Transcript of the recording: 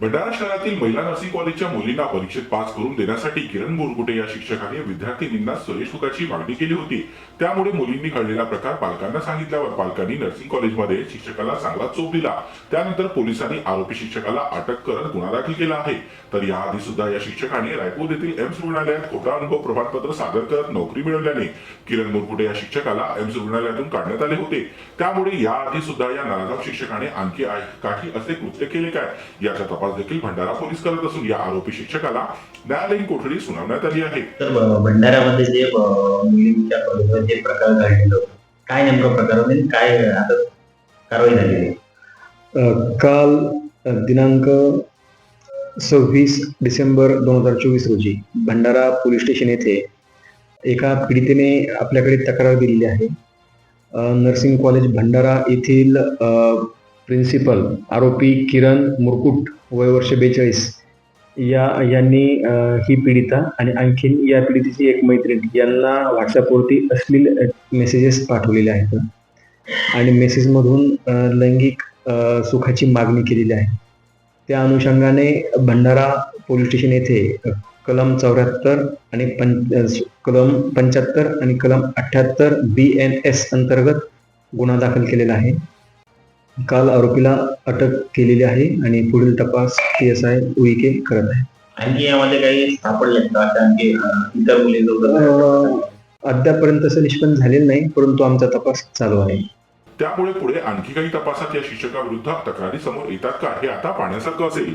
भंडारा शहरातील महिला नर्सिंग कॉलेजच्या मुलींना परीक्षेत पास करून देण्यासाठी किरण बोरगुटे या शिक्षकाने विद्यार्थिनींना सुरेशमुखाची मागणी केली होती. त्यामुळे मुलींनी घडलेला प्रकार पालकांना सांगितल्यावर पालकांनी नर्सिंग कॉलेजमध्ये शिक्षकाला चांगला चोप दिला. त्यानंतर पोलिसांनी आरोपी शिक्षकाला अटक करत गुन्हा दाखल केला आहे. तर याआधी सुद्धा या शिक्षकाने रायपूर येथील एम्स रुग्णालयात खोटा अनुभव प्रमाणपत्र सादर करत नोकरी मिळवल्याने किरण बोरगुटे या शिक्षकाला एम्स रुग्णालयातून काढण्यात आले होते. त्यामुळे याआधी सुद्धा या नाराज शिक्षकाने आणखी काही असे कृत्य केले काय? याचा तपास देखील भंडारा पोलीस करत असून या आरोपी शिक्षकाला न्यायालयीन कोठडी सुनावण्यात आली आहे तर भंडाऱ्यामध्ये जे अ, मुलींच्या कॉलेजमध्ये जे प्रकार घडलेलं काय नेमकं प्रकार होते आणि काय आता कारवाई झालेली? अ, काल दिनांक सव्वीस डिसेंबर दोन हजार चोवीस रोजी भंडारा पोलीस स्टेशन येथे एका पीडितेने आपल्याकडे तक्रार दिलेली आहे नर्सिंग कॉलेज भंडारा येथील प्रिन्सिपल आरोपी किरण मुरकुट वय वर्ष बेचाळीस. या यांनी ही पीडिता आणि आणखीन या पीडितेची एक मैत्रीण यांना व्हॉट्सअपवरती अश्लील मेसेजेस पाठवलेले आहेत. आणि मेसेजमधून लैंगिक सुखाची मागणी केलेली आहे. त्या अनुषंगाने भंडारा पोलीस स्टेशन येथे कलम चौऱ्याहत्तर आणि पं कलम पंच्याहत्तर आणि कलम अठ्ठ्याहत्तर बी एन एस अंतर्गत गुन्हा दाखल केलेला आहे. काल आरोपीला अटक केलेली आहे आणि पुढील तपास पी एस आय उईके करत आहे. आणखी यामध्ये काही सापडले का? आणखी इतर मुली अ, अद्यापर्यंत असं निष्पन्न झालेलं नाही परंतु आमचा तपास चालू आहे. त्यामुळे पुढे आणखी काही तपासात या शिक्षकाविरुद्ध तक्रारी समोर येतात का? हे आता पाहण्यासारखं असेल.